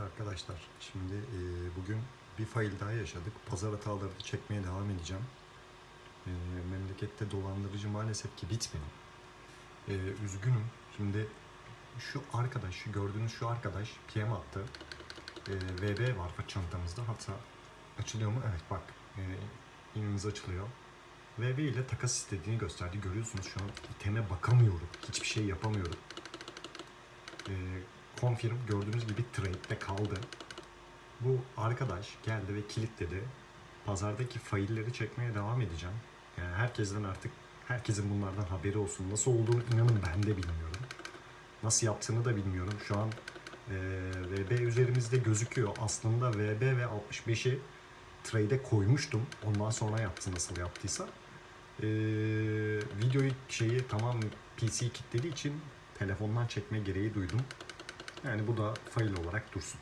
Arkadaşlar, şimdi e, bugün bir fail daha yaşadık. Pazar hatalarını çekmeye devam edeceğim. E, memlekette dolandırıcı maalesef ki bitmedi. E, üzgünüm. Şimdi şu arkadaş, şu gördüğünüz şu arkadaş PM attı. E, VB var çantamızda. Hatta açılıyor mu? Evet bak, e, inimiz açılıyor. VB ile takas istediğini gösterdi. Görüyorsunuz şu an iteme bakamıyorum. Hiçbir şey yapamıyorum. E, confirm gördüğünüz gibi trade'de kaldı. Bu arkadaş geldi ve kilitledi. Pazardaki failleri çekmeye devam edeceğim. Yani herkesten artık herkesin bunlardan haberi olsun. Nasıl olduğunu inanın ben de bilmiyorum. Nasıl yaptığını da bilmiyorum. Şu an e, VB üzerimizde gözüküyor. Aslında VB ve 65'i trade'e koymuştum. Ondan sonra yaptı nasıl yaptıysa. E, videoyu şeyi tamam PC kilitlediği için telefondan çekme gereği duydum. Yani bu da fail olarak dursun.